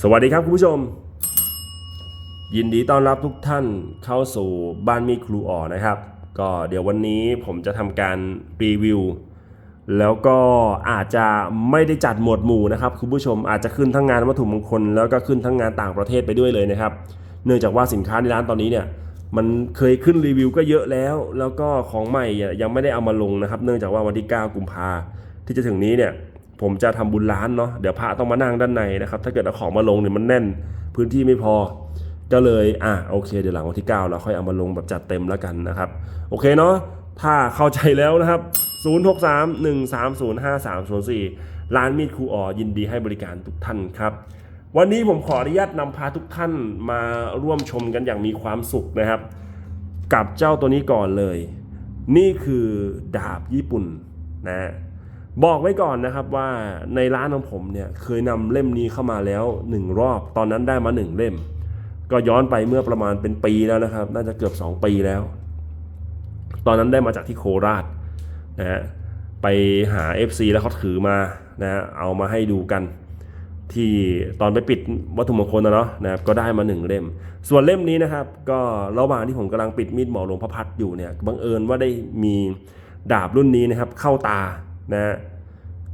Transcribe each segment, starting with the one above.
สวัสดีครับคุณผู้ชม ยินดีต้อนรับทุกท่านเข้าสู่บ้านมีครูอ๋อนะครับ ก็เดี๋ยววันนี้ผมจะทำการรีวิว แล้วก็อาจจะไม่ได้จัดหมวดหมู่นะครับคุณผู้ชมอาจจะขึ้นทั้งงานวัตถุมงคล แล้วก็ขึ้นทั้งงานต่างประเทศไปด้วยเลยนะครับ เนื่องจากว่าสินค้าในร้านตอนนี้เนี่ยมันเคยขึ้นรีวิวก็เยอะแล้ว แล้วก็ของใหม่ยยังไม่ได้เอามาลงนะครับ เนื่องจากว่าวันที่ 9 กุมภาที่จะถึงนี้เนี่ย ผมจะทำบุญร้านเนาะเดี๋ยวพระต้องมานั่งด้านในนะครับ ถ้าเกิดเอาของมาลงเนี่ยมันแน่นพื้นที่ไม่พอ ก็เลยอะโอเคเดี๋ยวหลังวันที่ 9 เราค่อยเอามาลงแบบจัดเต็มแล้วกันนะครับ โอเคเนาะถ้าเข้าใจแล้วนะครับ 0631305304 ร้านมีดครูอ๋อยินดีให้บริการทุกท่านครับวันนี้ผมขออนุญาตนำพาทุกท่านมาร่วมชมกันอย่างมีความสุขนะครับ กับเจ้าตัวนี้ก่อนเลย นี่คือดาบญี่ปุ่นนะ บอกไว้ก่อนนะครับว่าในร้านของผมเนี่ยเคยนำเล่มนี้เข้ามาแล้วหนึ่งรอบ ตอนนั้นได้มาหนึ่งเล่ม ก็ย้อนไปเมื่อประมาณเป็นปีแล้วนะครับ น่าจะเกือบ 2 ปีแล้ว ตอนนั้นได้มาจากที่โคราชนะฮะไปหา FC แล้วเขาถือมานะฮะเอามาให้ดูกัน ที่ตอนไปปิดวัตถุมงคลนะเนาะนะครับก็ได้มาหนึ่งเล่ม ส่วนเล่มนี้นะครับ ก็ระหว่างที่ผมกำลังปิดมีดหมอหลวงพระพัดอยู่เนี่ยบังเอิญว่าได้มีดาบรุ่นนี้นะครับเข้าตา นะฮะ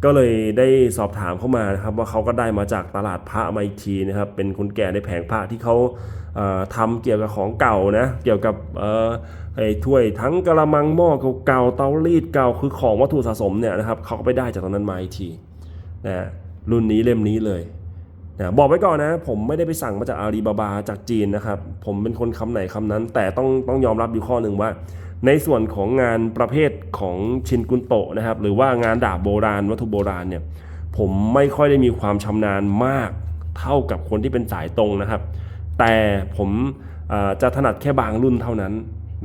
ก็เลยได้สอบถามเข้ามานะครับว่าเขาก็ได้มาจากตลาดพระมาอีกทีนะครับเป็นคนแก่ในแผงพระที่เขาเอ่อทำเกี่ยวกับของเก่านะเกี่ยวกับไอ้ถ้วยทั้งกระมังหม้อเก่าเตารีดเก่าคือของวัตถุสะสมเนี่ยนะครับเขาก็ไปได้จากตรงนั้นมาอีกทีนะฮะรุ่นนี้เล่มนี้เลยนะบอกไว้ก่อนนะ ผมไม่ได้ไปสั่งมาจากอาลีบาบาจากจีนนะครับ ผมเป็นคนคำไหนคำนั้น แต่ต้องต้องยอมรับอยู่ข้อหนึ่งว่า ในส่วนของงานประเภทของชินกุนโตะนะครับ หรือว่างานดาบโบราณวัตถุโบราณเนี่ยผมไม่ค่อยได้มีความชำนาญมากเท่ากับคนที่เป็นสายตรงนะครับ แต่ผมจะถนัดแค่บางรุ่นเท่านั้น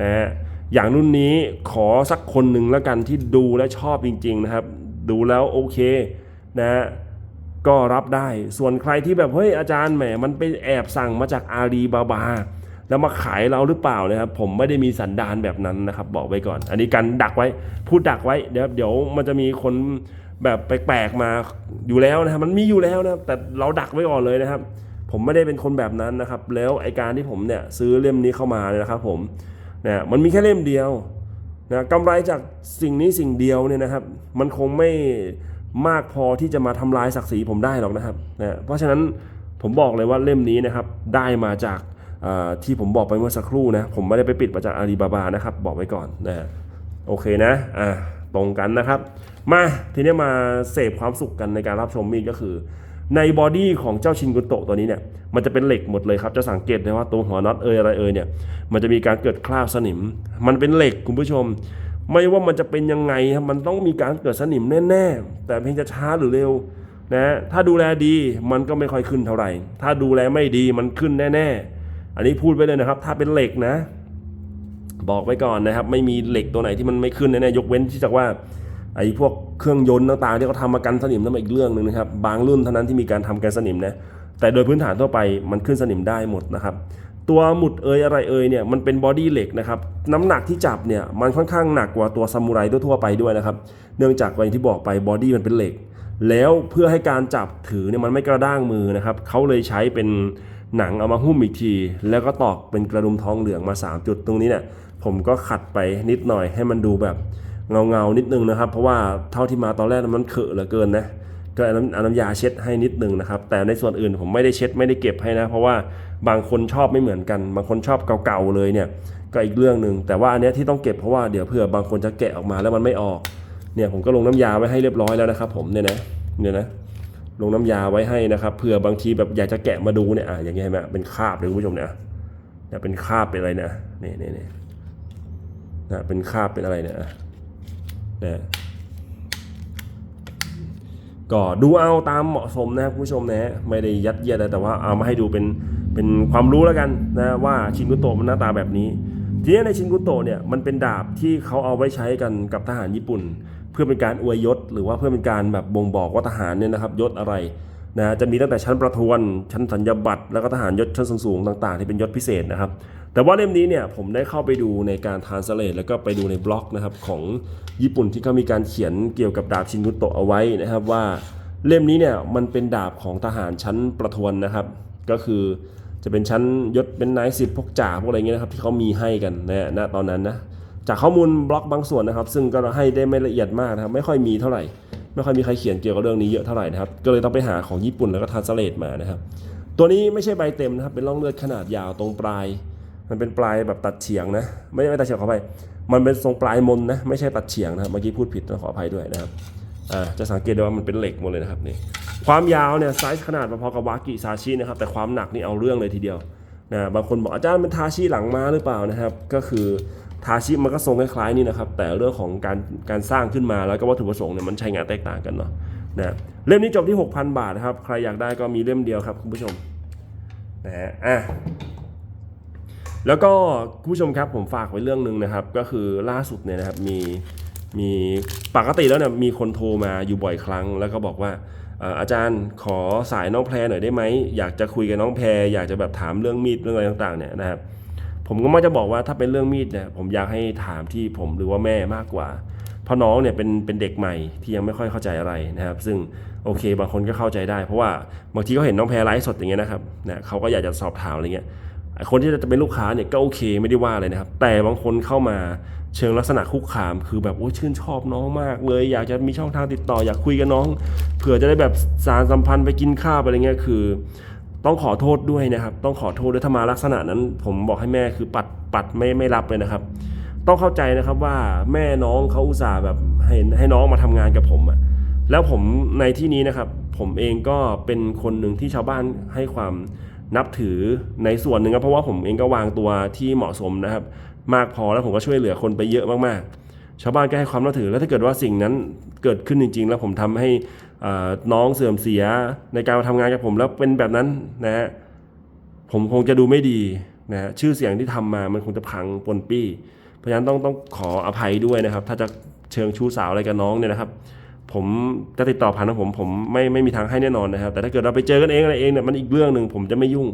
นะฮะอย่างรุ่นนี้ขอสักคนหนึ่งแล้วกันที่ดูและชอบจริง ๆนะครับ ดูแล้วโอเคนะฮะก็รับได้ส่วนใครที่แบบเฮ้ยอาจารย์แหมมันไปแอบสั่งมาจากอาลีบาบา แล้วมาขายเราหรือเปล่านะครับผมไม่ได้มีสันดานแบบนั้นนะครับ บอกไว้ก่อน อันนี้การดักไว้พูดดักไว้เดี๋ยวเดี๋ยวมันจะมีคนแบบแปลกๆมาอยู่แล้วนะครับมันมีอยู่แล้วนะครับแต่เราดักไว้ก่อนเลยนะครับ ผมไม่ได้เป็นคนแบบนั้นนะครับ แล้วไอการที่ผมเนี่ยซื้อเล่มนี้เข้ามาเนี่ยนะครับ ผมเนี่ยมันมีแค่เล่มเดียวนะกำไรจากสิ่งนี้สิ่งเดียวเนี่ยนะครับ มันคงไม่มากพอที่จะมาทำลายศักดิ์ศรีผมได้หรอกนะครับนะเพราะฉะนั้นผมบอกเลยว่าเล่มนี้นะครับได้มาจาก ที่ผมบอกไปเมื่อสักครู่นะผมไม่ได้ไปปิดมาจากอาลีบาบานะครับบอกไว้ก่อนนะโอเคนะอ่าตรงกันนะครับ มาทีนี้มาเสพความสุขกันในการรับชมมีดก็คือ ในบอดี้ของเจ้าชินกุโตะตัวนี้เนี่ยมันจะเป็นเหล็กหมดเลยครับ จะสังเกตได้ว่าตัวหัวน็อตเอยอะไรเอยเนี่ยมันจะมีการเกิดคราบสนิม มันเป็นเหล็กคุณผู้ชม ไม่ว่ามันจะเป็นยังไงครับมันต้องมีการเกิดสนิมแน่ๆ แต่เพียงจะช้าหรือเร็วนะถ้าดูแลดีมันก็ไม่ค่อยขึ้นเท่าไหร่ ถ้าดูแลไม่ดีมันขึ้นแน่ ๆ อันนี้พูดไว้เลยนะครับ ถ้าเป็นเหล็กนะ บอกไว้ก่อนนะครับ ไม่มีเหล็กตัวไหนที่มันไม่ขึ้นแน่ๆยกเว้นที่จากว่าไอ้พวกเครื่องยนต์ต่างๆที่เขาทำมากันสนิมนั่นเป็นอีกเรื่องหนึ่งนะครับ บางรุ่นเท่านั้นที่มีการทำกันสนิมนะแต่โดยพื้นฐานทั่วไปมันขึ้นสนิมได้หมดนะครับ ตัวหมุดเอยอะไรเอยเนี่ยมันเป็นบอดี้เหล็กนะครับน้ำหนักที่จับเนี่ยมันค่อนข้างหนักกว่าตัวซามูไรทั่วไปด้วยนะครับ เนื่องจากอย่างที่บอกไปบอดี้มันเป็นเหล็ก แล้วเพื่อให้การจับถือเนี่ยมันไม่กระด้างมือนะครับเขาเลยใช้เป็น หนังเอามาหุ้มอีกที แล้วก็ตอกเป็นกระดุมทองเหลืองมา 3 จุดตรงนี้เนี่ยผมก็ขัดไปนิดหน่อยให้มันดูแบบเงาเงานิดนึงนะครับ เพราะว่าเท่าที่มาตอนแรกมันเขอะเหลือเกินนะก็เอาน้ำเอาน้ำยาเช็ดให้นิดนึงนะครับ แต่ในส่วนอื่นผมไม่ได้เช็ดไม่ได้เก็บให้นะ เพราะว่าบางคนชอบไม่เหมือนกัน บางคนชอบเก่าๆเลยเนี่ยก็อีกเรื่องหนึ่งแต่ว่าอันนี้ที่ต้องเก็บเพราะว่าเดี๋ยวเผื่อบางคนจะแกะออกมาแล้วมันไม่ออกเนี่ยผมก็ลงน้ำยาไว้ให้เรียบร้อยแล้วนะครับ ผมเนี่ยนะเนี่ยนะ ลงน้ำยาไว้ให้นะครับเผื่อบางทีแบบอยากจะแกะมาดูเนี่ยอะอย่างเงี้ยเห็นไหมเป็นคราบเลยคุณผู้ชมเนี่ยเนี่ยเป็นคราบเป็นอะไรเนี่ยนี่นี่นี่นะเป็นคราบเป็นอะไรเนี่ยอะเนี่ยก็ดูเอาตามเหมาะสมนะครับคุณผู้ชมนะไม่ได้ยัดเยียดอะไรแต่ว่าเอามาให้ดูเป็นเป็นความรู้แล้วกันนะว่าชินกุโตะมันหน้าตาแบบนี้ทีนี้ในชินกุโตะเนี่ยมันเป็นดาบที่เขาเอาไว้ใช้กันกับทหารญี่ปุ่น เพื่อเป็นการอวยยศ หรือว่าเพื่อเป็นการแบบบ่งบอกว่าทหารเนี่ยนะครับยศอะไรนะจะมีตั้งแต่ชั้นประทวน ชั้นสัญญาบัตรแล้วก็ทหารยศชั้นสูงๆต่าง ๆ ที่เป็นยศพิเศษนะครับ แต่ว่าเล่มนี้เนี่ยผมได้เข้าไปดูในการทานสเลตแล้วก็ไปดูในบล็อกนะครับของญี่ปุ่นที่เขามีการเขียนเกี่ยวกับดาบชินกุโตะเอาไว้นะครับว่าเล่มนี้เนี่ยมันเป็นดาบของทหารชั้นประทวนนะครับ ก็คือจะเป็นชั้นยศเป็นนายสิบพวกจ่าพวกอะไรเงี้ยนะครับที่เขามีให้กันนะณตอนนั้นนะ จากข้อมูลบล็อกบางส่วนนะครับ ซึ่งก็ให้ได้ไม่ละเอียดมากนะครับ ไม่ค่อยมีเท่าไหร่ ไม่ค่อยมีใครเขียนเกี่ยวกับเรื่องนี้เยอะเท่าไหร่นะครับ ก็เลยต้องไปหาของญี่ปุ่นแล้วก็ทานสเลตมานะครับ ตัวนี้ไม่ใช่ใบเต็มนะครับ เป็นร่องเลือดขนาดยาวตรงปลาย มันเป็นปลายแบบตัดเฉียงนะ ไม่ไม่ตัดเฉียงขออภัย มันเป็นทรงปลายมนนะ ไม่ใช่ตัดเฉียงนะครับ เมื่อกี้พูดผิดต้องขออภัยด้วยนะครับ อ่า จะสังเกตได้ว่ามันเป็นเหล็กหมดเลยนะครับนี่ ความยาวเนี่ยไซส์ขนาดพอๆกับวากิซาชินะครับ แต่ความหนักนี่เอาเรื่องเลยทีเดียวนะบางคนบอกอาจารย์เป็นทาชิหลังมาหรือเปล่านะครับ ก็คือ ทาชิมันก็ทรงคล้ายๆนี่นะครับ แต่เรื่องของการการสร้างขึ้นมาแล้วก็วัตถุประสงค์เนี่ยมันใช้งานแตกต่างกันเนาะนะเล่มนี้จบที่ 6,000 บาทนะครับ ใครอยากได้ก็มีเล่มเดียวครับคุณผู้ชมนะฮะอะแล้วก็คุณผู้ชมครับผมฝากไว้เรื่องหนึ่งนะครับ ก็คือล่าสุดเนี่ยนะครับมีมีปกติแล้วเนี่ยมีคนโทรมาอยู่บ่อยครั้ง แล้วก็บอกว่าอาจารย์ขอสายน้องแพรหน่อยได้ไหมอยากจะคุยกับน้องแพรอยากจะแบบถามเรื่องมีดเรื่องอะไรต่างๆเนี่ยนะครับ ผมก็มักจะบอกว่าถ้าเป็นเรื่องมีดเนี่ยผมอยากให้ถามที่ผมหรือว่าแม่มากกว่า เพราะน้องเนี่ยเป็นเป็นเด็กใหม่ที่ยังไม่ค่อยเข้าใจอะไรนะครับ ซึ่งโอเค บางคนก็เข้าใจได้ เพราะว่าบางทีเขาเห็นน้องแพรไลฟ์สดอย่างเงี้ยนะครับเนะเขาก็อยากจะสอบถามอะไรเงี้ยคนที่จะเป็นลูกค้าเนี่ยก็โอเคไม่ได้ว่าเลยนะครับ แต่บางคนเข้ามาเชิงลักษณะคุกคาม คือแบบโอ้ชื่นชอบน้องมากเลย อยากจะมีช่องทางติดต่อ อยากคุยกับน้องเผื่อจะได้แบบสารสัมพันธ์ไปกินข้าวไปอะไรเงี้ยคือ ต้องขอโทษด้วยนะครับ ต้องขอโทษด้วยถ้ามาลักษณะนั้น ผมบอกให้แม่คือปัดปัดไม่ไม่รับเลยนะครับ ต้องเข้าใจนะครับว่าแม่น้องเขาอุตส่าห์แบบให้ให้น้องมาทำงานกับผมอะแล้วผมในที่นี้นะครับ ผมเองก็เป็นคนหนึ่งที่ชาวบ้านให้ความนับถือในส่วนหนึ่งครับเพราะว่าผมเองก็วางตัวที่เหมาะสมนะครับ มากพอแล้วผมก็ช่วยเหลือคนไปเยอะมากๆ ชาวบ้านก็ให้ความนับถือแล้วถ้าเกิดว่าสิ่งนั้นเกิดขึ้นจริง ๆ แล้วผมทำให้ น้องเสื่อมเสียในการมาทำงานกับผมแล้วเป็นแบบนั้นนะฮะผมคงจะดูไม่ดีนะฮะชื่อเสียงที่ทำมามันคงจะพังปนปี้เพราะฉะนั้นต้องต้องขออภัยด้วยนะครับ ถ้าจะเชิงชู้สาวอะไรกับน้องเนี่ยนะครับ ผมจะติดต่อผ่านของผมผมไม่ไม่มีทางให้แน่นอนนะครับ แต่ถ้าเกิดเราไปเจอกันเองอะไรเองเนี่ยมันอีกเรื่องหนึ่งผมจะไม่ยุ่ง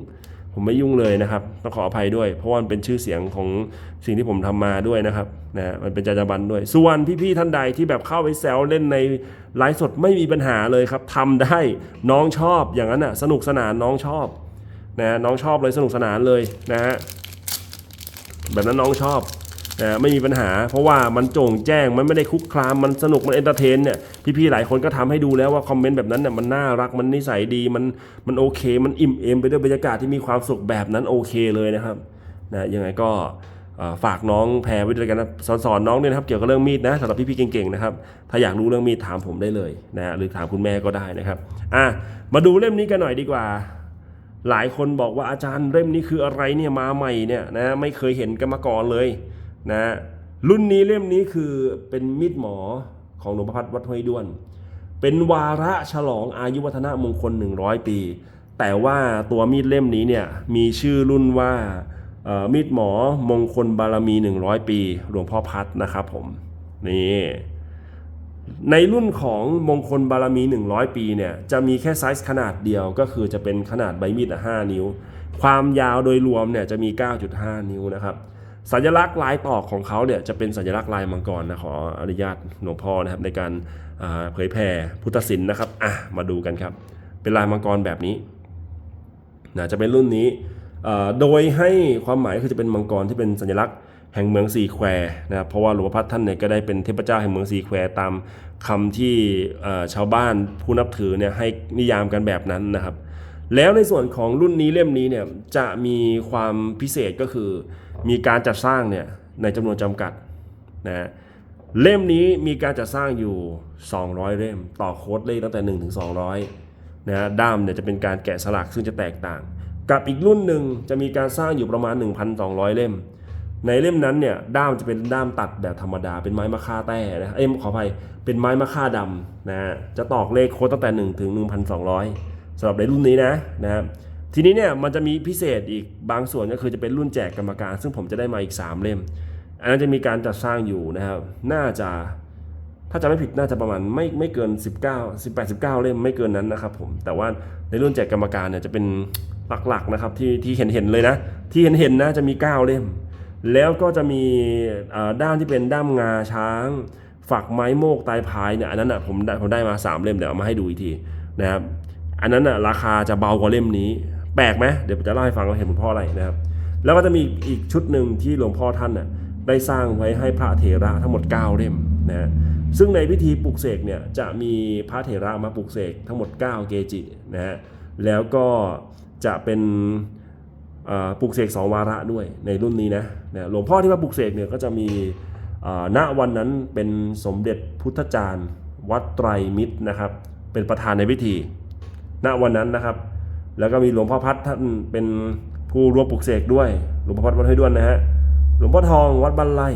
ผมไม่ยุ่งเลยนะครับต้องขออภัยด้วย เพราะว่ามันเป็นชื่อเสียงของสิ่งที่ผมทำมาด้วยนะครับนะฮะมันเป็นจรรยาบรรณด้วย ส่วนพี่ๆท่านใดที่แบบเข้าไปแซวเล่นในไลฟ์สดไม่มีปัญหาเลยครับทำได้น้องชอบอย่างนั้นอะสนุกสนานน้องชอบนะน้องชอบเลยสนุกสนานเลยนะฮะแบบนั้นน้องชอบ นะไม่มีปัญหา เพราะว่ามันโจ่งแจ้งมันไม่ได้คุกคามมันสนุกมันเอนเตอร์เทนเนี่ยพี่ๆหลายคนก็ทำให้ดูแล้วว่าคอมเมนต์แบบนั้นเนี่ยมันน่ารักมันนิสัยดีมันมันโอเค มันอิ่มเอมไปด้วยบรรยากาศที่มีความสุขแบบนั้นโอเคเลยนะครับนะยังไงก็ฝากน้องแพรไว้ด้วยกันนะสอนสอนน้องด้วยนะครับเกี่ยวกับเรื่องมีดนะสำหรับพี่ๆเก่งๆนะครับถ้าอยากรู้เรื่องมีดถามผมได้เลยนะฮะหรือถามคุณแม่ก็ได้นะครับอะมาดูเล่มนี้กันหน่อยดีกว่า หลายคนบอกว่าอาจารย์เล่มนี้คืออะไรเนี่ยมาใหม่เนี่ยนะไม่เคยเห็นกันมาก่อนเลย นะรุ่นนี้เล่มนี้คือเป็นมีดหมอของหลวงพ่อพัดวัดห้วยด้วน เป็นวาระฉลองอายุวัฒนะมงคล 100 ปี แต่ว่าตัวมีดเล่มนี้เนี่ยมีชื่อรุ่นว่ามีดหมอมงคลบารมี 100 ปี หลวงพ่อพัดนะครับผมนี่ในรุ่นของมงคลบารมี 100 ปีเนี่ยจะมีแค่ไซส์ขนาดเดียวก็คือจะเป็นขนาดใบมีด5นิ้ว ความยาวโดยรวมเนี่ยจะมี 9.5 นิ้วนะครับ สัญลักษณ์ลายตอกของเขาเนี่ยจะเป็นสัญลักษณ์ลายมังกรนะขออนุญาตหลวงพ่อนะครับในการเผยแผ่พุทธศิลป์นะครับอะมาดูกันครับ เป็นลายมังกรแบบนี้นะจะเป็นรุ่นนี้โดยให้ความหมายคือจะเป็นมังกรที่เป็นสัญลักษณ์แห่งเมืองสีแควนะครับเพราะว่าหลวงพ่อพัดท่านเนี่ยก็ได้เป็นเทพเจ้าแห่งเมืองสีแควตามคำที่ชาวบ้านผู้นับถือเนี่ยให้นิยามกันแบบนั้นนะครับ แล้วในส่วนของรุ่นนี้เล่มนี้เนี่ยจะมีความพิเศษก็คือ มีการจัดสร้างเนี่ยในจำนวนจำกัดนะเล่มนี้มีการจัดสร้างอยู่ 200 เล่ม ต่อโค้ดเลขตั้งแต่ 1 ถึง 200นะฮะด้ามเนี่ยจะเป็นการแกะสลักซึ่งจะแตกต่าง กับอีกรุ่นหนึ่งจะมีการสร้างอยู่ประมาณ 1,200 เล่ม ในเล่มนั้นเนี่ยด้ามจะเป็นด้ามตัดแบบธรรมดา เป็นไม้มะค่าแต้นะเอ้ยขออภัยเป็นไม้มะค่าดำนะฮะจะตอกเลขโค้ดตั้งแต่ 1 ถึง 1,200 สำหรับในรุ่นนี้นะนะครับทีนี้เนี่ยมันจะมีพิเศษอีกบางส่วนก็คือจะเป็นรุ่นแจกกรรมการ ซึ่งผมจะได้มาอีก 3 เล่ม อันนั้นจะมีการจัดสร้างอยู่นะครับ น่าจะถ้าจะไม่ผิดน่าจะประมาณไม่ไม่เกิน 19 18 19 เล่มไม่เกินนั้นนะครับผมแต่ว่าในรุ่นแจกกรรมการเนี่ยจะเป็นหลักๆนะครับที่ที่เห็นเห็นเลยนะ ที่เห็นเห็นนะจะมี 9 เล่ม แล้วก็จะมีด้ามที่เป็นด้ามงาช้าง ฝักไม้โมกตายพายเนี่ยอันนั้นอะผมได้ผมได้มา 3 เล่มเดี๋ยวเอามาให้ดูอีกทีนะครับ อันนั้นอะราคาจะเบากว่าเล่มนี้ แปลกไหมเดี๋ยวผมจะเล่าให้ฟังว่าเห็นผลเพราะอะไรนะครับ แล้วก็จะมีอีกชุดหนึ่งที่หลวงพ่อท่านน่ะได้สร้างไว้ให้พระเถระทั้งหมด 9 เล่มนะฮะซึ่งในพิธีปลุกเสกเนี่ยจะมีพระเถระมาปลุกเสกทั้งหมด 9 เกจินะฮะแล้วก็จะเป็นปลุกเสกสองวาระด้วยในรุ่นนี้นะนะหลวงพ่อที่มาปลุกเสกเนี่ยก็จะมีณวันนั้นเป็นสมเด็จพุทธจารย์ วัดไตรมิตรนะครับ เป็นประธานในพิธี ณวันนั้นนะครับ แล้วก็มีหลวงพ่อพัดท่านเป็นผู้ร่วมปลุกเสกด้วย หลวงพ่อพัดวัดห้วยด้วนนะฮะหลวงพ่อทองวัดบ้านไร่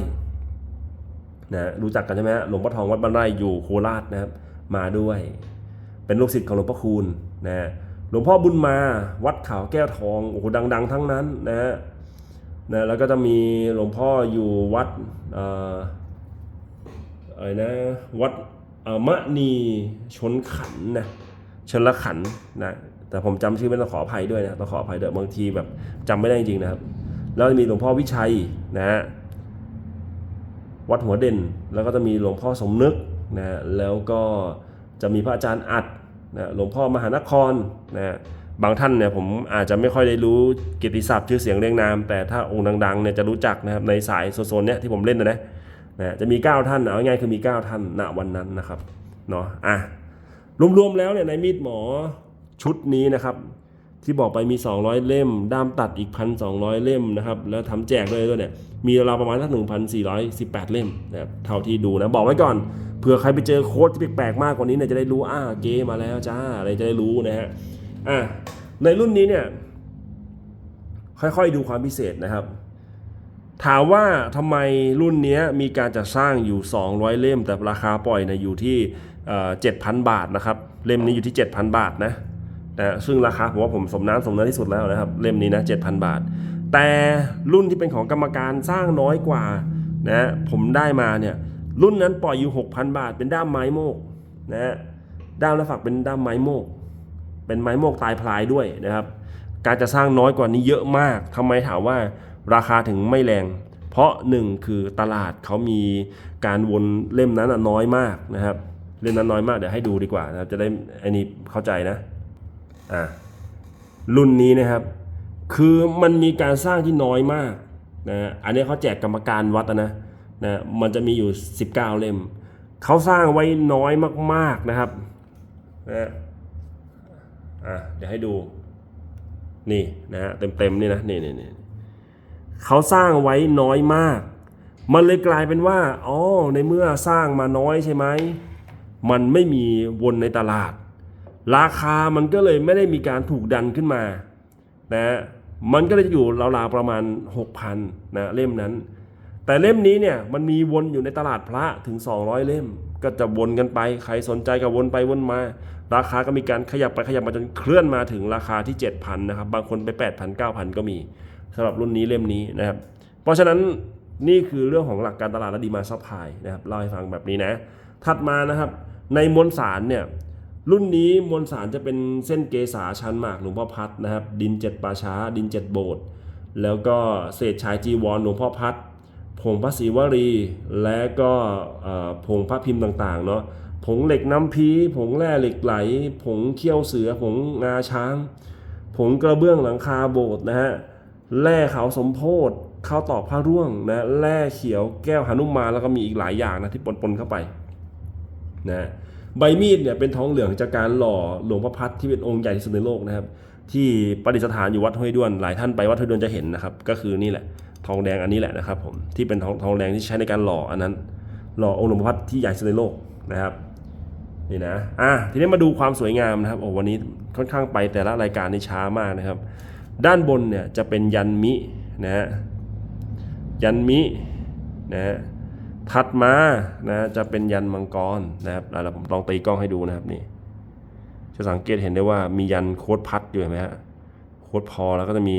นะรู้จักกันใช่ไหมฮะหลวงพ่อทองวัดบ้านไร่อยู่โคราชนะครับ มาด้วย เป็นลูกศิษย์ของหลวงพ่อคูณนะฮะหลวงพ่อบุญมาวัดขาวแก้วทองโอ้โหดัง ๆ ทั้งนั้นนะฮะนะแล้วก็จะมีหลวงพ่ออยู่วัดอะไรนะวัดอมะนีชนขันนะ ชละขันนะแต่ผมจำชื่อไม่ต้องขออภัยด้วยนะต้องขออภัยด้วยบางทีแบบจำไม่ได้จริงๆนะครับ แล้วมีหลวงพ่อวิชัยนะฮะวัดหัวเด่น แล้วก็จะมีหลวงพ่อสมนึกนะแล้วก็จะมีพระอาจารย์อัดนะหลวงพ่อมหานครนะบางท่านเนี่ยผมอาจจะไม่ค่อยได้รู้เกิตติศัพท์ชื่อเสียงเรียงนาม แต่ถ้าองค์ดังๆเนี่ยจะรู้จักนะครับในสายโซนๆเนี่ยที่ผมเล่นนะนะจะมี 9 ท่านเอาง่ายๆคือมี 9 ท่านณวันนั้นนะครับเนาะอะ รวมๆแล้วเนี่ยในมีดหมอชุดนี้นะครับ ที่บอกไปมี 200 เล่ม ด้ามตัดอีก 1,200 เล่มนะครับ แล้วทำแจกด้วยด้วยเนี่ย มีราวประมาณสัก1,418 เล่มนะครับเท่าที่ดูนะ บอกไว้ก่อนเผื่อใครไปเจอโค้ดที่แปลกๆมากกว่านี้เนี่ยจะได้รู้อ่าเกมมาแล้วจ้าอะไรจะได้รู้นะฮะอะในรุ่นนี้เนี่ย ค่อยๆดูความพิเศษนะครับ ถามว่าทำไมรุ่นเนี้ยมีการจัดสร้างอยู่ 200 เล่ม แต่ราคาปล่อยเนี่ยอยู่ที่ เจ็ดพันบาทนะครับ เล่มนี้อยู่ที่ 7,000 บาทนะนะซึ่งราคาผมว่าผมสมน้ำสมเนื้อที่สุดแล้วนะครับ เล่มนี้นะ7,000 บาท แต่รุ่นที่เป็นของกรรมการสร้างน้อยกว่านะผมได้มาเนี่ยรุ่นนั้นปล่อยอยู่ 6,000 บาท เป็นด้ามไม้โมกนะฮะด้ามและฝักเป็นด้ามไม้โมก เป็นไม้โมกตายพลายด้วยนะครับ การจะสร้างน้อยกว่านี้เยอะมากทำไมถามว่าราคาถึงไม่แรง เพราะหนึ่งคือตลาดเขามีการวนเล่มนั้นน้อยมากนะครับ เล่มนั้นน้อยมากเดี๋ยวให้ดูดีกว่านะครับ จะได้อันนี้เข้าใจนะอ่ารุ่นนี้นะครับ คือมันมีการสร้างที่น้อยมากนะอันนี้เขาแจกกรรมการวัดนะนะมันจะมีอยู่ 19 เล่มเขาสร้างไว้น้อยมาก ๆนะครับนะอะเดี๋ยวให้ดูนี่นะฮะเต็มๆนี่นะนี่นี่นี่เขาสร้างไว้น้อยมาก มันเลยกลายเป็นว่าอ๋อในเมื่อสร้างมาน้อยใช่ไหม มันไม่มีวนในตลาด ราคามันก็เลยไม่ได้มีการถูกดันขึ้นมานะมันก็เลยจะอยู่ราวๆประมาณ 6,000นะเล่มนั้น แต่เล่มนี้เนี่ยมันมีวนอยู่ในตลาดพระถึง 200 เล่ม ก็จะวนกันไป ใครสนใจก็วนไปวนมา ราคาก็มีการขยับไปขยับมาจนเคลื่อนมาถึงราคาที่ 7,000นะครับบางคนไป 8,000 9,000 ก็มีสำหรับรุ่นนี้เล่มนี้นะครับ เพราะฉะนั้นนี่คือเรื่องของหลักการตลาดและดีมาซัพพลายนะครับเล่าให้ฟังแบบนี้นะ ถัดมานะครับ ในมวลสารเนี่ยรุ่นนี้มวลสารจะเป็นเส้นเกษาชันหมากหลวงพ่อพัดนะครับ ดินเจ็ดป่าช้า ดินเจ็ดโบสถ์แล้วก็เศษชายจีวรหลวงพ่อพัดผงพระศิวรี และก็ผงพระพิมพ์ต่างๆเนาะผงเหล็กน้ำพีผงแร่เหล็กไหล ผงเขี้ยวเสือผงงาช้าง ผงกระเบื้องหลังคาโบสถ์นะฮะแร่ขาวสมโพธิข้าวตอกผ้าร่วงนะแร่เขียวแก้วหนุมานแล้วก็มีอีกหลายอย่างนะที่ปนๆเข้าไป นะใบมีดเนี่ยเป็นทองเหลืองจากการหล่อหลวงพ่อพัดที่เป็นองค์ใหญ่ที่สุดในโลกนะครับ ที่ประดิษฐานอยู่วัดห้วยด้วน หลายท่านไปวัดห้วยด้วนจะเห็นนะครับ ก็คือนี่แหละ ทองแดงอันนี้แหละนะครับผมที่เป็นทองทองแดงที่ใช้ในการหล่ออันนั้น หล่อองค์หลวงพ่อพัดที่ใหญ่สุดในโลกนะครับนี่นะอะทีนี้มาดูความสวยงามนะครับโอ้วันนี้ค่อนข้างไปแต่ละรายการนี่ช้ามากนะครับ ด้านบนเนี่ยจะเป็นยันมินะฮะยันมินะฮะ ถัดมานะจะเป็นยันมังกรนะครับแล้วผมลองตีกล้องให้ดูนะครับนี่จะสังเกตเห็นได้ว่ามียันโคดพัดอยู่เห็นไหมฮะโคดพอแล้วก็จะมี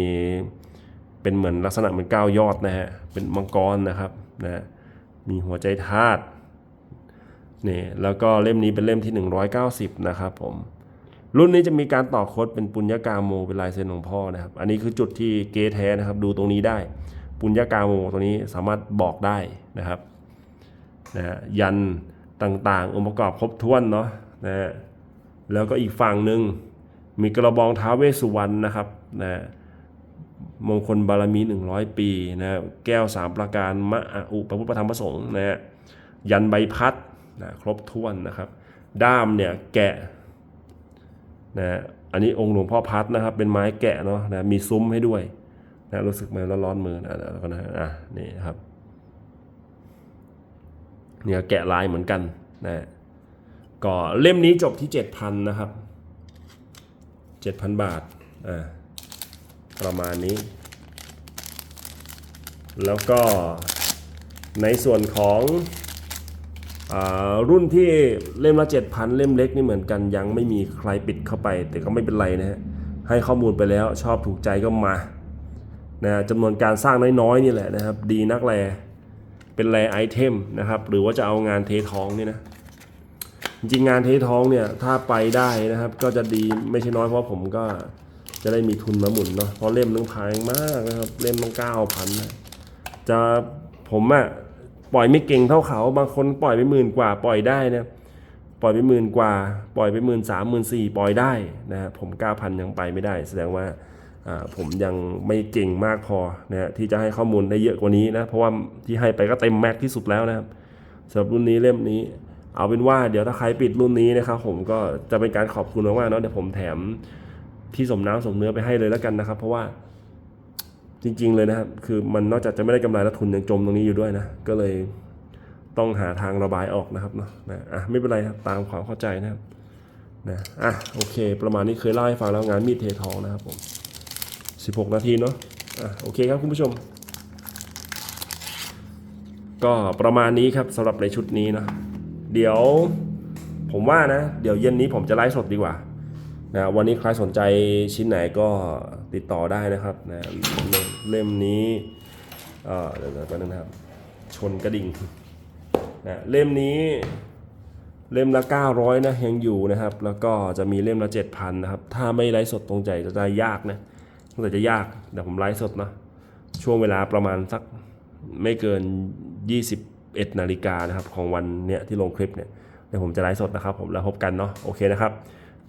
เป็นเหมือนลักษณะเหมือนก้าวยอดนะฮะเป็นมังกรนะครับนะมีหัวใจธาตุนี่แล้วก็เล่มนี้เป็นเล่มที่ 190 นะครับผมรุ่นนี้จะมีการต่อโค้ดเป็นปุญญากาโมเป็นลายเซ็นของพ่อนะครับ อันนี้คือจุดที่เกแท้นะครับ ดูตรงนี้ได้ ปุญญากาโมตัวนี้สามารถบอกได้นะครับ นะยันต่างๆ องค์ประกอบครบถ้วนเนาะนะแล้วก็อีกฝั่งหนึ่งมีกระบองท้าเวสุวรรณนะครับนะมงคลบารมี 100 ปีนะแก้วสามประการมะอุปพุทธธรรมประสงค์นะฮะยันใบพัดนะครบถ้วนนะครับ ด้ามเนี่ยแกะนะอันนี้องค์หลวงพ่อพัดนะครับ เป็นไม้แกะเนาะนะมีซุ้มให้ด้วยนะรู้สึกไหมร้อนๆมือนะแล้วก็นะอะนี่ครับ เนี่ยแกะลายเหมือนกันนะก็เล่มนี้จบที่ 7,000 นะครับ 7,000 บาทอ่าประมาณนี้ แล้วก็ในส่วนของอารุ่นที่เล่มละ 7,000 เล่มเล็กนี่เหมือนกัน ยังไม่มีใครปิดเข้าไป แต่ก็ไม่เป็นไรนะฮะให้ข้อมูลไปแล้วชอบถูกใจก็มานะจำนวนการสร้างน้อยๆนี่แหละนะครับ ดีนักแล เป็นแลไอเทมนะครับ หรือว่าจะเอางานเททองนี่นะ จริงงานเททองเนี่ยถ้าไปได้นะครับ ก็จะดีไม่ใช่น้อยเพราะผมก็จะได้มีทุนมาหมุนเนาะเพราะเล่มต้องแพงมากนะครับ เล่มต้องเก้าพันนะจะผมอะปล่อยไม่เก่งเท่าเขา บางคนปล่อยไปหมื่นกว่า ปล่อยได้นะปล่อยไปหมื่นกว่า ปล่อยไปหมื่นสามหมื่นสี่ปล่อยได้นะฮะผมเก้าพันยังไปไม่ได้ แสดงว่า ผมยังไม่เก่งมากพอนะฮะที่จะให้ข้อมูลได้เยอะกว่านี้นะเพราะว่าที่ให้ไปก็เต็มแม็กที่สุดแล้วนะครับสำหรับรุ่นนี้เล่มนี้ เอาเป็นว่าเดี๋ยวถ้าใครปิดรุ่นนี้นะครับผมก็จะเป็นการขอบคุณมากๆเนาะเดี๋ยวผมแถมที่สมน้ำสมเนื้อไปให้เลยแล้วกันนะครับ เพราะว่าจริง ๆ เลยนะครับ คือมันนอกจากจะไม่ได้กำไรแล้วทุนยังจมตรงนี้อยู่ด้วยนะ ก็เลยต้องหาทางระบายออกนะครับเนาะนะอะไม่เป็นไรครับตามความเข้าใจนะครับนะอะโอเค ประมาณนี้เคยเล่าให้ฟังแล้วงานมีดเททองนะครับผม 16 นาทีเนาะอะโอเคครับคุณผู้ชม ก็ประมาณนี้ครับสำหรับในชุดนี้เนาะเดี๋ยวผมว่านะ เดี๋ยวเย็นนี้ผมจะไลฟ์สดดีกว่านะวันนี้ใครสนใจชิ้นไหนก็ติดต่อได้นะครับนะเล่มนี้เดี๋ยวแป๊บนึงนะครับ ชนกระดิ่งนะเล่มนี้เล่มละ 900 นะยังอยู่นะครับ แล้วก็จะมีเล่มละ 7,000 นะครับ ถ้าไม่ไลฟ์สดตรงใจจะได้ยากนะ ตรงใจจะยากเดี๋ยวผมไลฟ์สดนะช่วงเวลาประมาณสักไม่เกิน 21นาฬิกานะครับของวันเนี้ยที่ลงคลิปเนี่ยเดี๋ยวผมจะไลฟ์สดนะครับผมแล้วพบกันเนาะโอเคนะครับ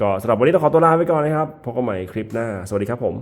ก็สำหรับวันนี้ต้องขอตัวลาไปก่อนนะครับพบกันใหม่คลิปหน้า สวัสดีครับผม